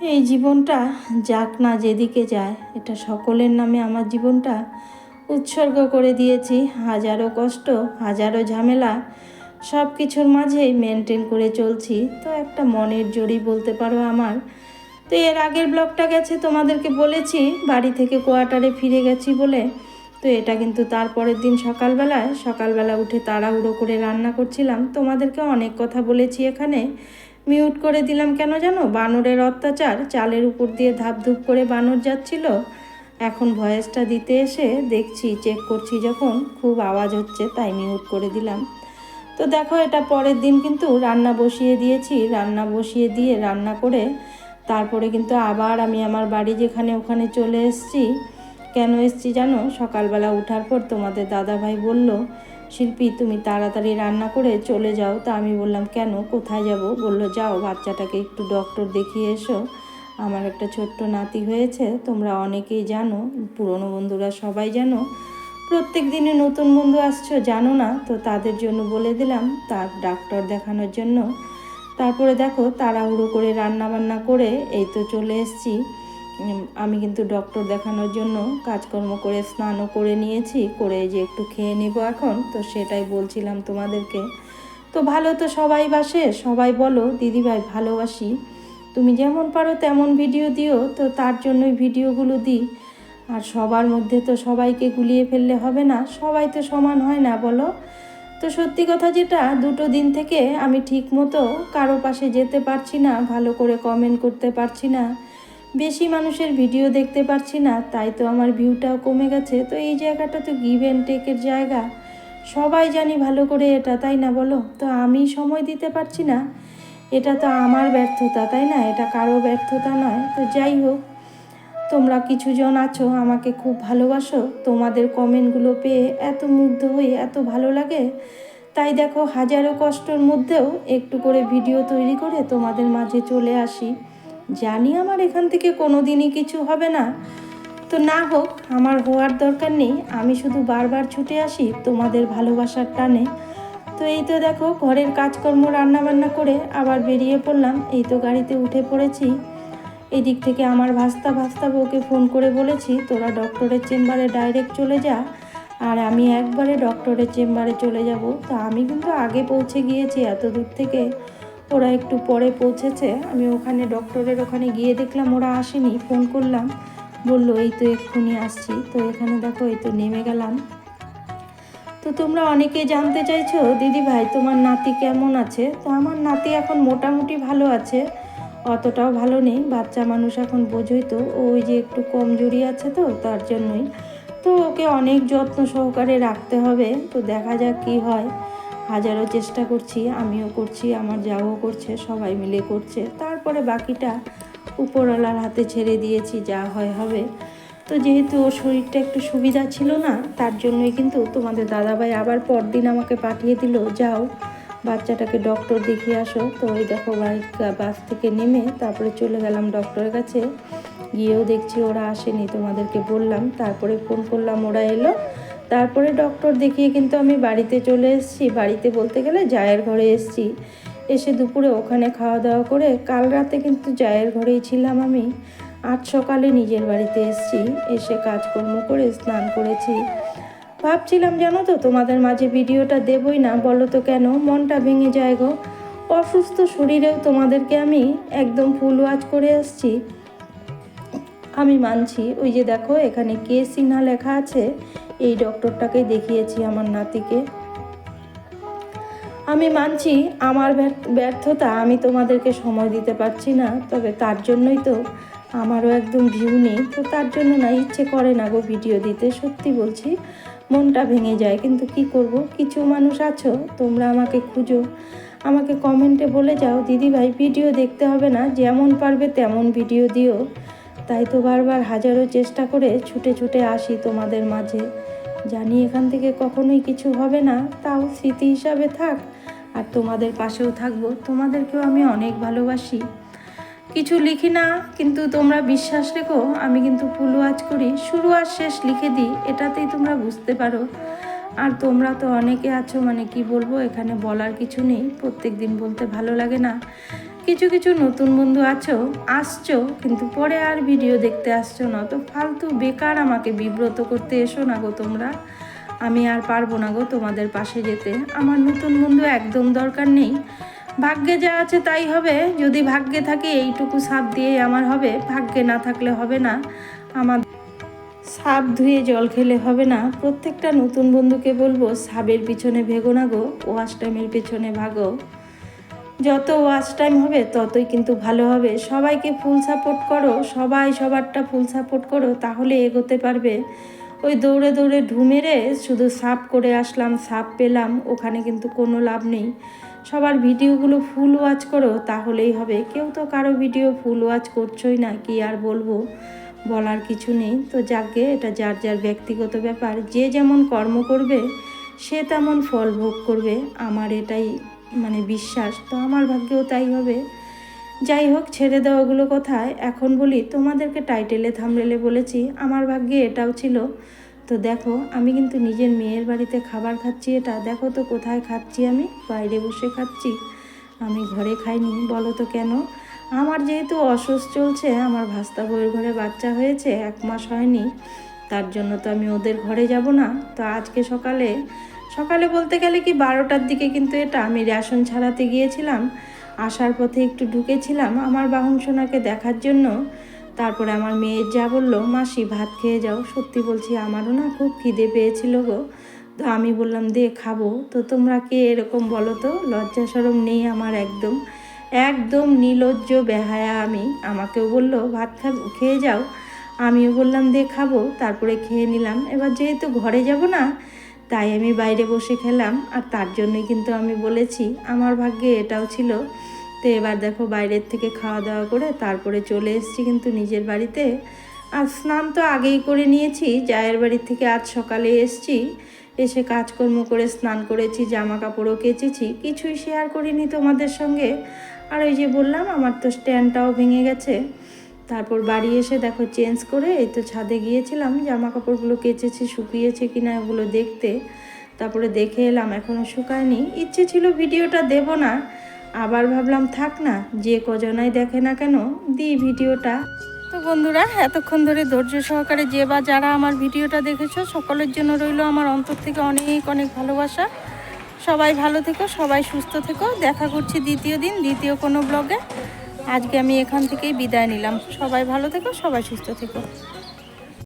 এই জীবনটা যাক না যেদিকে যায়, এটা সকলের নামে আমার জীবনটা উৎসর্গ করে দিয়েছি। হাজারো কষ্ট, হাজারো ঝামেলা সব কিছুর মাঝেই মেনটেন করে চলছি। তো একটা মনের জড়ি বলতে পারো আমার। তো এর আগের ব্লগটা গেছে, তোমাদেরকে বলেছি, বাড়ি থেকে কোয়ার্টারে ফিরে গেছি বলে। তো এটা কিন্তু তারপরের দিন সকালবেলায়, সকালবেলা উঠে তাড়াহুড়ো করে রান্না করছিলাম। তোমাদেরকে অনেক কথা বলেছি এখানে। মিউট করে দিলাম কেন জানো? বানরের অত্যাচার, চালের উপর দিয়ে ধাপ ধুপ করে বানর যাচ্ছিল। এখন ভয়েসটা দিতে এসে দেখছি চেক করছি যখন, খুব আওয়াজ হচ্ছে, তাই মিউট করে দিলাম। তো দেখো, এটা পরের দিন কিন্তু রান্না বসিয়ে দিয়েছি। রান্না বসিয়ে দিয়ে রান্না করে তারপরে কিন্তু আবার আমি আমার বাড়ি যেখানে ওখানে চলে এসেছি। কেন এসেছি জানো? সকালবেলা ওঠার পর তোমাদের দাদাভাই বলল শিল্পী, তুমি তাড়াতাড়ি রান্না করে চলে যাও। তা আমি বললাম, কেন? কোথায় যাব? বলল, যাও, বাচ্চাটাকে একটু ডক্টর দেখিয়ে এসো। আমার একটা ছোট্ট নাতি হয়েছে, তোমরা অনেকেই জানো, পুরনো বন্ধুরা সবাই জানো। প্রত্যেক দিনে নতুন বন্ধু আসছো, জানো না? তো তাদের জন্য বলে দিলাম, তার ডাক্তার দেখানোর জন্য। তারপরে দেখো, তাড়াহুড়ো করে রান্না বান্না করে, এই তো চলে এসেছি। আমি কিন্তু ডক্টর দেখানোর জন্য কাজকর্ম করে স্নানও করে নিয়েছি, করে যে একটু খেয়ে নেব এখন। তো সেটাই বলছিলাম তোমাদেরকে। তো ভালো তো সবাই বাসে, সবাই বলো, দিদিভাই ভালোবাসি। তুমি যেমন পারো তেমন ভিডিও দিও, তো তার জন্যই ভিডিওগুলো দিই। আর সবার মধ্যে তো সবাইকে গুলিয়ে ফেললে হবে না, সবাই তো সমান হয় না, বলো। তো সত্যি কথা যেটা, দুটো দিন থেকে আমি ঠিক মতো কারও পাশে যেতে পারছি না, ভালো করে কমেন্ট করতে পারছি না। বেশি মানুষের ভিডিও দেখতে পারছি না, তাই তো আমার ভিউটাও কমে গেছে। তো এই জায়গাটা তো গিভ অ্যান্ড টেকের জায়গা। সবাই জানি ভালো করে এটা, তাই না বলো? তো আমি সময় দিতে পারছি না। এটা তো আমার ব্যর্থতা, তাই না? এটা কারও ব্যর্থতা নয়। তো যাই হোক, তোমরা কিছুজন আছো, আমাকে খুব ভালোবাসো। তোমাদের কমেন্টগুলো পেয়ে এত মুগ্ধ হই এত ভালো লাগে। তাই দেখো, হাজারো কষ্টর মধ্যেও একটু করে ভিডিও তৈরি করে তোমাদের মাঝে চলে আসি। জানি আমার এখান থেকে কোনো দিনই কিছু হবে না। তো না হোক, আমার হওয়ার দরকার নেই। আমি শুধু বারবার ছুটে আসি তোমাদের ভালোবাসার টানে। তো এই তো দেখো, ঘরের কাজকর্ম রান্না বান্না করে আবার বেরিয়ে পড়লাম। এই তো গাড়িতে উঠে পড়েছি। এদিক থেকে আমার ভাস্তা ভাস্তা বউকে ফোন করে বলেছি, তোরা ডক্টরের চেম্বারে ডাইরেক্ট চলে যা। আর আমি একবারে ডক্টরের চেম্বারে চলে যাব। তো আমি কিন্তু আগে পৌঁছে গিয়েছি এত দূর থেকে। ওরা একটু পরে পৌঁছেছে। আমি ওখানে ডক্টরের ওখানে গিয়ে দেখলাম ওরা আসেনি, ফোন করলাম। বলল, এই তো এক্ষুনি আসছি। তো এখানে দেখো, এই তো নেমে গেলাম। তো তোমরা অনেকে জানতে চাইছো, দিদি ভাই, তোমার নাতি কেমন আছে? তো আমার নাতি এখন মোটামুটি ভালো আছে, অতটাও ভালো নেই, বাচ্চা মানুষ এখন বোঝোই তো ওই যে একটু কমজোরি আছে তো, তার জন্যই। তো ওকে অনেক যত্ন সহকারে রাখতে হবে, তো দেখা যাক কি হয়। হাজারো চেষ্টা করছি, আমিও করছি, আমার যাও করছে, সবাই মিলে করছে। তারপরে বাকিটা উপরওয়ালার হাতে ছেড়ে দিয়েছি, যা হয় হবে। তো যেহেতু ওর শরীরটা একটু সুবিধা ছিল না, তার জন্যই কিন্তু তোমাদের দাদাভাই আবার পরদিন আমাকে পাঠিয়ে দিল, যাও, বাচ্চাটাকে ডক্টর দেখিয়ে আসো। তো ওই দেখো বাইক বাস থেকে নেমে তারপরে চলে গেলাম ডক্টরের কাছে। গিয়েও দেখছি ওরা আসেনি, তোমাদেরকে বললাম। তারপরে ফোন করলাম, ওরা এলো। তারপরে ডক্টর দেখিয়ে কিন্তু আমি বাড়িতে চলে এসেছি। বাড়িতে বলতে গেলে জায়ের ঘরে এসেছি। এসে দুপুরে ওখানে খাওয়া দাওয়া করে কাল রাতে কিন্তু জায়ের ঘরেই ছিলাম আমি। আজ সকালে নিজের বাড়িতে এসেছি। এসে কাজকর্ম করে স্নান করেছি। ভাবছিলাম, জানো তো, তোমাদের মাঝে ভিডিওটা দেবই না, বলো তো কেন? মনটা ভেঙে যায় গো। অসুস্থ শরীরেও তোমাদেরকে আমি একদম ফুল ওয়াজ করে আসছি। আমি মানছি, ওই যে দেখো, এখানে কে সিনহা লেখা আছে? এই ডক্টরটাকেই দেখিয়েছি আমার নাতিকে। আমি মানছি আমার ব্যর্থ- ব্যর্থতা আমি তোমাদেরকে সময় দিতে পারছি না, তবে তার জন্যই তো আমারও একদম ভিউ নেই। তো তার জন্য না, ইচ্ছে করে না গো ভিডিও দিতে, সত্যি বলছি। মনটা ভেঙে যায়, কিন্তু কি করব? কিছু মানুষ আছো, তোমরা আমাকে খুঁজো। আমাকে কমেন্টে বলে যাও দিদি ভাই ভিডিও দেখতে হবে না, যেমন পারবে তেমন ভিডিও দিও। তাই তো বারবার হাজারো চেষ্টা করে ছুটে ছুটে আসি তোমাদের মাঝে। জানি এখান থেকে কখনোই কিছু হবে না, তাও স্মৃতি হিসাবে থাক। আর তোমাদের পাশেও থাকব, তোমাদেরকেও আমি অনেক ভালোবাসি। কিছু লিখি না, কিন্তু তোমরা বিশ্বাস রেখো, আমি কিন্তু ফুল ওয়াজ করি। শুরু আর শেষ লিখে দিই, এটাতেই তোমরা বুঝতে পারো। আর তোমরা তো অনেকে আছো মানে কি বলব, এখানে বলার কিছু নেই। প্রত্যেক দিন বলতে ভালো লাগে না। কিছু কিছু নতুন বন্ধু আছো, আসছো, কিন্তু পরে আর ভিডিও দেখতে আসছো না। তো ফালতু বেকার আমাকে বিব্রত করতে এসো না গো তোমরা। আমি আর পারব না গো তোমাদের পাশে যেতে। আমার নতুন বন্ধু একদম দরকার নেই। ভাগ্যে যা আছে তাই হবে। যদি ভাগ্যে থাকে এইটুকু সাপ দিয়ে আমার হবে। ভাগ্যে না থাকলে হবে না। আমার সাপ ধুয়ে জল খেলে হবে না। প্রত্যেকটা নতুন বন্ধুকে বলব সাবের পিছনে ভেগো না গো। ওয়াশ টাইমের পিছনে ভাগো। যত ওয়াচ টাইম হবে, ততই কিন্তু ভালো হবে। সবাইকে ফুল সাপোর্ট করো, সবাই সবারটা ফুল সাপোর্ট করো, তাহলে এগোতে পারবে। ওই দৌড়ে দৌড়ে ঢুমেরে শুধু সাপ করে আসলাম সাপ পেলাম, ওখানে কিন্তু কোনো লাভ নেই। সবার ভিডিওগুলো ফুল ওয়াচ করো, তাহলেই হবে। কেউ তো কারও ভিডিও ফুল ওয়াচ করছোই না, কি আর বলব? বলার কিছু নেই। তো যাকে, এটা যার যার ব্যক্তিগত ব্যাপার। যে যেমন কর্ম করবে, সে তেমন ফল ভোগ করবে। আমার এটাই মানে বিশ্বাস। তো আমার ভাগ্যেও তাই হবে। যাই হোক, ছেড়ে দেওয়াগুলো কথায়? এখন বলি, তোমাদেরকে টাইটেলে থামলেলে বলেছি, আমার ভাগ্যে এটাও ছিল। তো দেখো, আমি কিন্তু নিজের মেয়ের বাড়িতে খাবার খাচ্ছি এটা। দেখো তো কোথায় খাচ্ছি আমি? বাইরে বসে খাচ্ছি। আমি ঘরে খাইনি, বলো তো কেন? আমার যেহেতু অসুস্থ চলছে, আমার ভাস্তা বউয়ের ঘরে বাচ্চা হয়েছে, এক মাস হয়নি। তার জন্য তো আমি ওদের ঘরে যাব না। তো আজকে সকালে সকালে বলতে গেলে কি বারোটার দিকে কিন্তু এটা আমি রেশন ছাড়াতে গিয়েছিলাম। আসার পথে একটু ঢুকেছিলাম আমার বাহন সোনাকে দেখার জন্য। তারপরে আমার মেয়ের যা বলল, মাসি, ভাত খেয়ে যাও। সত্যি বলছি, আমারও না খুব খিদে পেয়েছিল গো। তো আমি বললাম, দে, খাব। তো তোমরা কে এরকম বলো তো? লজ্জা সরম নেই আমার একদম। একদম নিলজ্জ বেহায়া আমি। আমাকেও বলল, ভাত খা, খেয়ে যাও। আমিও বললাম, দে, খাব। তারপরে খেয়ে নিলাম। এবার যেহেতু ঘরে যাব না তাই আমি বাইরে বসে খেলাম, আর তার জন্যই কিন্তু আমি বলেছি, আমার ভাগ্যে এটাও ছিল। তো এবার দেখো বাইরের থেকে খাওয়া দাওয়া করে তারপরে চলে এসেছি কিন্তু নিজের বাড়িতে। আর স্নান তো আগেই করে নিয়েছি, জায়ের বাড়ির থেকে আজ সকালে এসেছি, এসে কাজকর্ম করে স্নান করেছি জামা কাপড়ও কেচেছি, কিছুই শেয়ার করিনি তোমাদের সঙ্গে। আর ওই যে বললাম, আমার তো স্ট্যান্ডটাও ভেঙে গেছে। তারপর বাড়ি এসে দেখো চেঞ্জ করে এই তো ছাদে গিয়েছিলাম জামা কাপড়গুলো কেচেছি, শুকিয়েছে কি না ওগুলো দেখতে। তারপরে দেখে এলাম এখনও শুকায়নি। ইচ্ছে ছিল ভিডিওটা দেব না, আবার ভাবলাম থাক না, যে কজনাই দেখে না কেন, দিই ভিডিওটা। তো বন্ধুরা, এতক্ষণ ধরে ধৈর্য সহকারে যে বা যারা আমার ভিডিওটা দেখেছ, সকলের জন্য রইল আমার অন্তর থেকে অনেক অনেক ভালোবাসা। সবাই ভালো থেকো, সবাই সুস্থ থেকো। দেখা করছি দ্বিতীয় দিন, দ্বিতীয় কোনো ব্লগে আজকে আমি এখান থেকেই বিদায় নিলাম। সবাই ভালো থেকো সবাই সুস্থ থেকো।